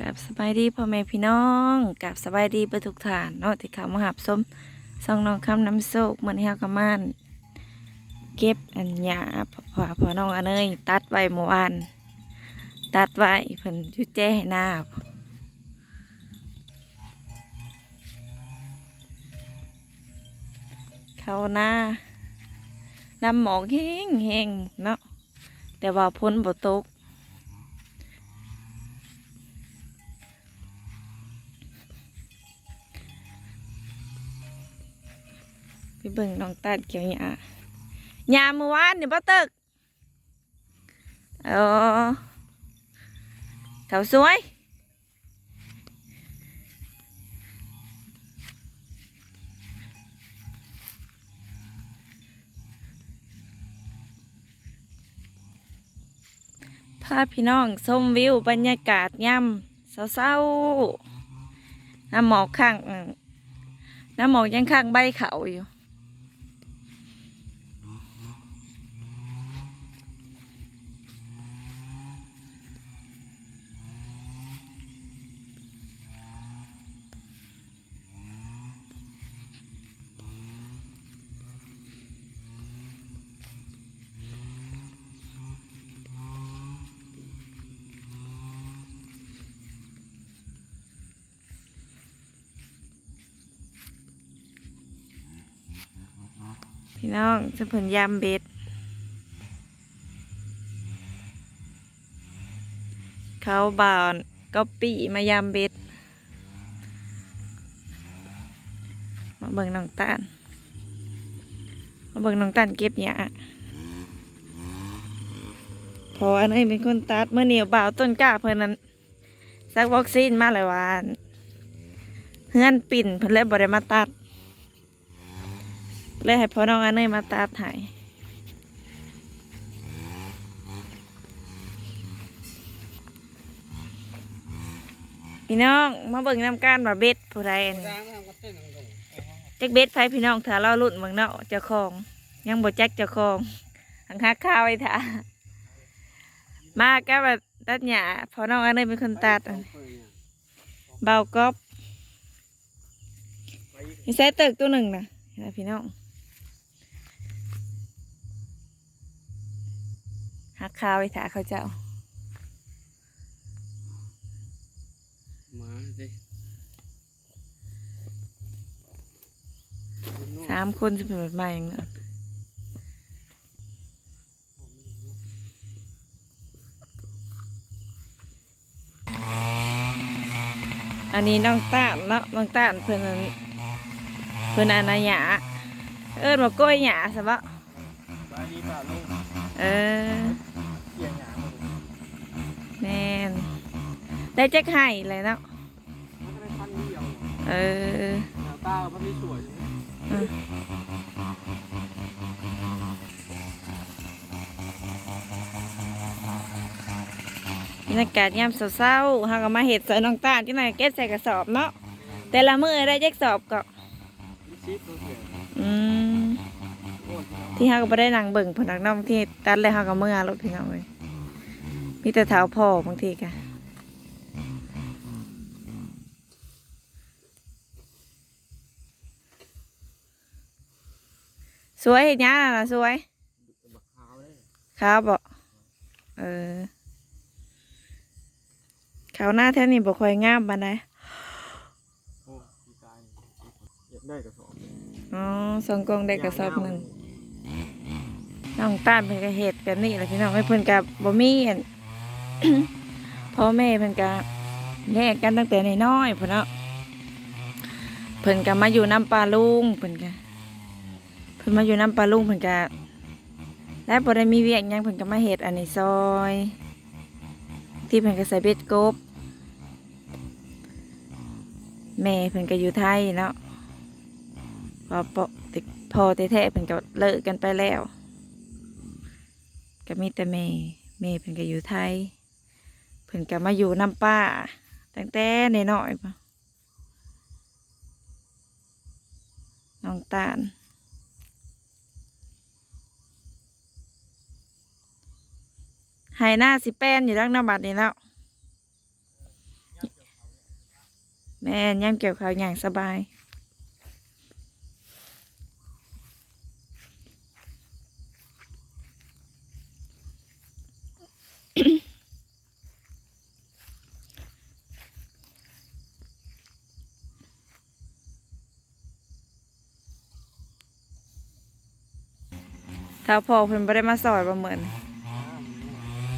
กับสบายดีพ่อแม่พี่น้องกับสบายดีไปทุกฐานเนาะที่เขามาหับส้มซองน้องคำน้ำโซกเหมือนเฮากระมานเก็บอันหยาพอพอน้องอันเนยตัดไว้เมื่อวานตัดไว้เพิ่นอยุแจ้ให้หน้าเขาหน้าน้ำหมอกแห้งแห้งๆเนาะแต่ว่าพ้นบ่ตก เบิ่งน้องตัดเกี่ยวหญ้าหญ้าเมื่อวานนี่บ่ตึกเออเถาสวยพาพี่น้องชมวิวบรรยากาศย่ำเศร้าๆน้ำหมอกข้างน้ำหมอกยังข้างใบเขาอยู่ พี่น้องจะผลยามเบ็ด เขาบาวก็ปีมายามเบ็ด มาเบิ่งน้องตาลมาเบิ่งน้องตาลเก็บหญ้าพออันนี้เป็นคนตัดเมื่อเหนียวบ่าวต้นกล้าเพื่อนนั้นซักวัคซีนมาเลายว่าเฮือนปิ่นเพิ่อนเลยบ่ได้มาตัด เลยให้พ่อน้องอันเนยมาตัดให้พี่น้องมาเบิ่งน้ำการว่าเบ็ดผู้ใดอันนี้จักเบ็ดไฟพี่น้องถ้าเราลุ่นเบิ่งเนาะเจ้าของ ยังบ่จักเจ้าของหังหาข้าวไว้ท่ามาก็แบบตัดหญ้าพ่อน้องอันเนยเป็นคนตัดเบากอบมีใส่ตึกตัวหนึ่งนะพี่น้อง หักข้าวไว้ถาเขาเจ้ามาดิสามคนจะเป็นแบบใหม่อย่างเงี้ยอันนี้น้องต้านเนาะน้องต้านเพิ่นอันเพิ่นอันนะหยาเอิ้นว่าก้อยหยาใช่ปะบายดีป่าลูกเออ เกี่ยงหยาหมด แม่น ได้แจ็คไห้เลยเนาะมันก็ได้พันเดียวเออน้าตามันไม่สวยใช่ไหมบรรยากาศยามเศร้าๆเฮาก็มาเห็ดใส่น้องต้านที่ไหนเก็บใส่กระสอบเนาะแต่ละมื้อได้แจ็คสอบก็มีชีสตัวเสียอืมโอ้ยที่เฮาก็บ่ได้นั่งเบิ่งผนักน้องที่ตัดเลยเฮาก็เมื่อรถพี่น้องเลยมีแต่เท้าพ่อบางทีก สวยเห็นยังน่ะสวยขาวเลยครับบอกเออขาวหน้าแท่นี่บ่ค่อยงามปานใดได้กระสอบอ๋อสองกล่องได้กระสอบหนึ่งน้องต้านเพิ่นก็เฮ็ดแบบนี้แหละพี่น้องให้เพิ่นกับบ่มีอันพ่อแม่เพิ่นก็แยกกันตั้งแต่น้อยๆพุ่นเนาะเพิ่นก็มาอยู่น้ำปลาลุงเพิ่นก็เพิ่นมาอยู่น้ำปลาลุงเพิ่นก็และบ่ได้มีเวียกหยังเพิ่นก็มาเฮ็ดอันนี้ซอย ที่เพิ่นก็ใส่เบ็ดกบ แม่เพิ่นก็อยู่ไทยเนาะพอปติพอแท้ๆเพิ่นก็เลิกกันไปแล้ว ก็มีแต่แม่แม่เพิ่นก็อยู่ไทย เพิ่นก็มาอยู่น้ำป้าตั้งแต่น้อยๆปะน้องตาล หายหน้าสิแป้นอยู่ดังหน้าบัดนี้แล้ว แม่ย่ำเกี่ยวข้าวอย่างสบาย ถ้าพอเพิ่นบ่ได้มาซอยบ่เมือน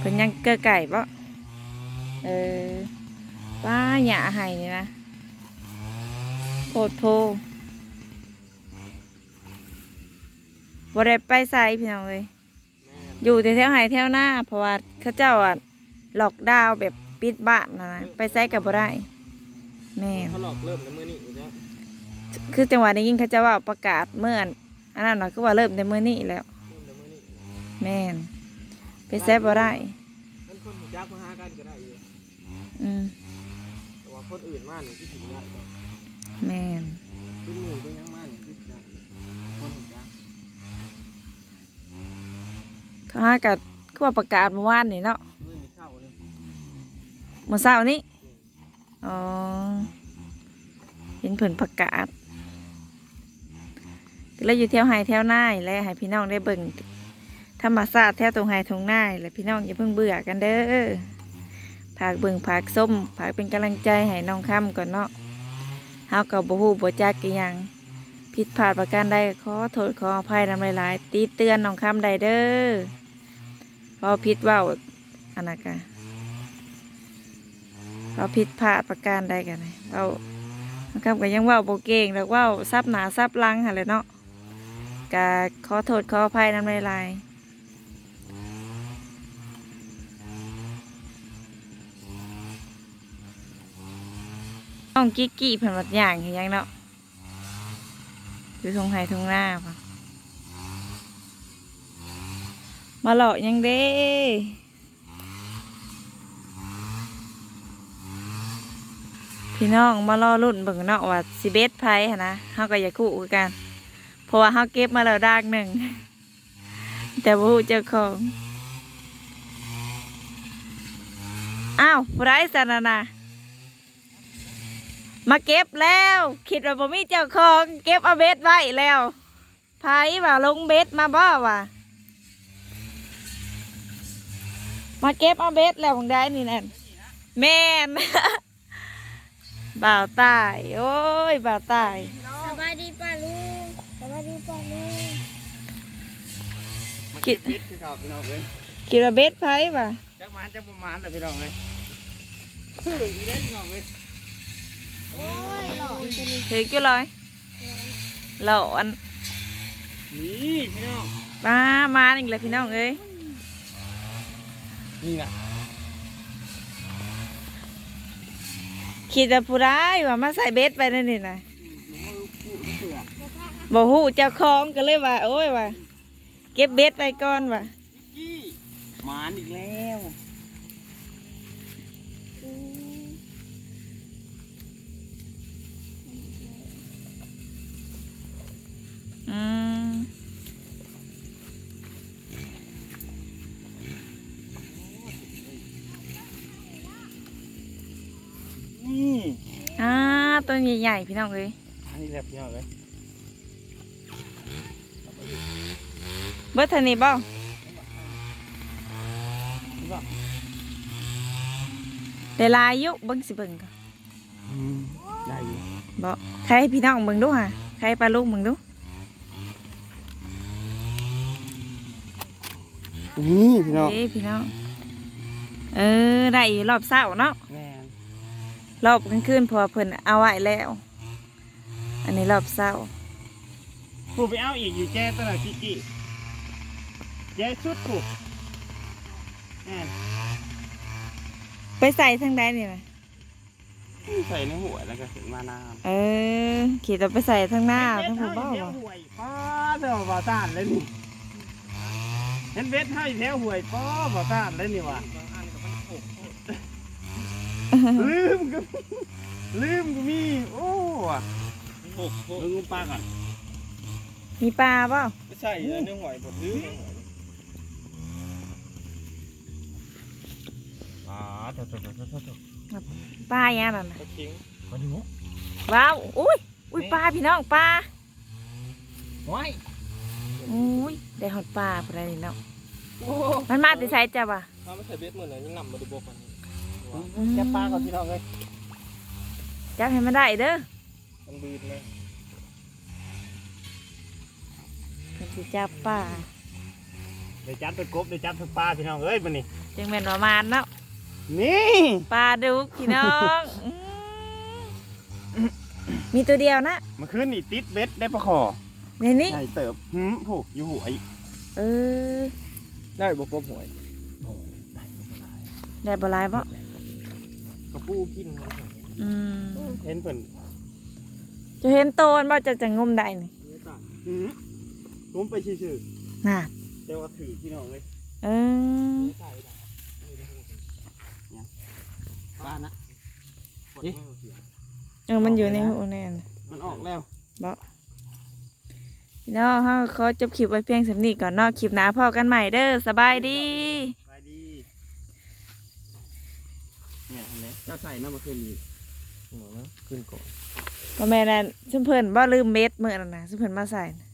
เพิ่นยังเกลือไก่บ่เออป้าหยาให้นี่นะโพดโพบ่ได้ไปไสพี่น้องเอ้ยอยู่แต่แถวไห้แถวหน้าเพราะว่าเขาเจ้าอะล็อกดาวน์แบบปิดบ้านนะนะไปไสก็บ่ได้แม่นเขาหลอกเริ่มในมือนี้อยู่แล้วคือจังหวะนี้ยิ่งเขาเจะว่าประกาศเมื่อนอันนั้นน่ะคือว่าเริ่มในมื้อนี้แล้วเริ่มในมือนี้แม่น ไปแซบบ่ได้มันคนหูจักมาหากันก็ได้อยู่อืมแต่ว่าคนอื่นมาหนึ่งที่ถึงได้ก็แม่นเป็นหมู่เป็นยังมาหนึ่งที่ถึงได้คนหูจักเขาหากัคือว่าประกาศเมื่อวานนี่เนาะมือมีเข้าเลยเมื่อเช้านี้อ๋อเห็นเพิ่นประกาศก็เลยอยู่แถวไห้แถวหน้านี่แหละให้พี่น้องได้เบิ่ง ธรรมศาสตร์แถวตรงไห้ตรงหน้านี่และพี่น้องอย่าเพิ่งเบื่อกันเด้อผากเบิ่งผากส้มผากเป็นกำลังใจให้น้องค่ำก่อนเนาะเฮากับบ่ฮู้บ่จักกี่ยังผิดพลาดประการใดก็ขอโทษขออภัยนำหลายๆตีเตือนน้องค่ำใดเด้อเพอผิดว้าอันนั้นกะเราผิดพลาดประการใดกันเรานะครับก็ยังว่าโบเก่งแล้วว่าซับหนาซับลังอะไรเนาะกะขอโทษขออภัยน้ำลายล น้องกิ๊กกี้เพิ่นวัดอย่างเห็นยังเนาะอยู่ทงไห้ทงหน้าปะมาหลอกยังเด้พี่น้องมารอรุ่นเบิ่งเนาะว่าสิเบสไพ่นะเฮาก็อย่าคู่กันเพราะว่าเฮาเก็บมาแล้วดากหนึ่งแต่บ่ฮู้เจ้าของอ้าวไรสันน่ะนะ มาเก็บแล้ว คิดว่าบ่มีเจ้าของ เก็บเอาเบสไว้แล้วไพ่ว่าลงเบสมาบ่ว่ะมาเก็บเอาเบสแล้วของได้นี่แน่นแม่นบ่าวตายโอ้ยบ่าวตายสบายดีป่ะลุงสบายดีป่ะลุงมันคิดคิดคือเขาพี่น้องเลยคิดว่าเบ็ดไพ่ป่ะจักมาจักประมาณแต่พี่น้องเลยคืออยู่ได้พี่น้องเลย ถือกี่ร้อยเหล่าอันนี่พี่น้องมามาอีกแล้วพี่น้องเอ้ยนี่นะคิดว่าผู้ร้ายว่ามาใส่เบ็ดไปนั่นนี่นะเสือบ่ฮู้เจ้าของก็เลยว่า โอ้ยว่า เก็บเบ็ดไปก่อนว่ะกี้หมานอีกแล้ว ตัวใหญ่ๆพี่น้องเอ้ยอันนี้แหละพี่น้องเลยเบิดเทันนี้บ่นี่ป่ะได้หลายอยู่เบิ่งสิเบิ่งก่อนได้อยู่บ่ใครให้พี่น้องเบิ่งดูห่ะใครปลาลูกเบิ่งดูนี่พี่น้องเอ้พี่น้อง เออได้อยู่รอบเช้าเนาะแม่น รอบกลางคืนเพอเพิ่นเอาไว้แล้ว อันนี้รอบเช้ากูไปเอาอีกอยู่แจ้ตลอดกี้กี้แจ้ชุดกูแม่นไปใส่ทางใดนี่นะใส่ในหัวแล้วก็ถึงมาน้ำเออขี่ตัวไปใส่ทางหน้าทางผู้บ่าวเฮ็ดบ่ห่วยป้าเจ้าบ่าวต้านเลยนี่เห็นเบ็ดให้แถวห่วยป้าบ่าวต้านเลยนี่ว่ะ ลืมก็ลืมก็มี โอ้ว่ะลืมปลาก่อนมีปลาเปล่าไม่ใช่เนื้อหอยบดลืมอ่าตัวตัวตัวตัวตัวปลาอย่างนั้นปลาคิงมาดูว้าวอุ้ยอุ้ยปลาพี่น้องปลาว้ายอุ้ยได้หอดปลาอะไรนี่เนาะโอ้มันมาติใส่จ้ะบ่ะถ้าไม่ใส่เบสเหมือนไหนยังนำมาดูบกัน แค่ปลาก่อนพี่น้องเลยจับให้มันได้เด้อมันบืนเลยเพิ่นสิจับปลาเดี๋ยวจับตัวกบเดี๋ยวจับตัวปลาพี่น้องเอ้ยมันนี่จึงแม่นประมาณเนาะนี่ปลาดุกพี่น้องอืมมีตัวเดียวนะมันขึ้นนี่ติดเบ็ดได้ปลาคอในนี้ใหญ่เติบหืมผูกอยู่หัวไอ้เออได้บกบหวยได้บ่หลายบ่ กระปูกินครับอืมเห็นเพิ่นจะเห็นโตนบ่จะจะงมได้นี่หืมล้มไปชื่อน่ะๆแต่ว่าถือพี่น้องเลยเออปลานะเออมันอยู่ในหูแน่นมันออกแล้วพี่น้องเฮาขอจบคลิปไว้เพียงสำนี้ก่อนเนาะคลิปหน้าพอกันใหม่เด้อสบายดีไปดีเนี่ยเห็นไหม เจ้าใส่น้ำมาขึ้นอีกหัวนะขึ้นก่อนบ่แม่นอั่นซุมเพิ่นบ่ลืมเม็ดมื้อนั้นน่ะซุมเพิ่นมาใส่น่ะ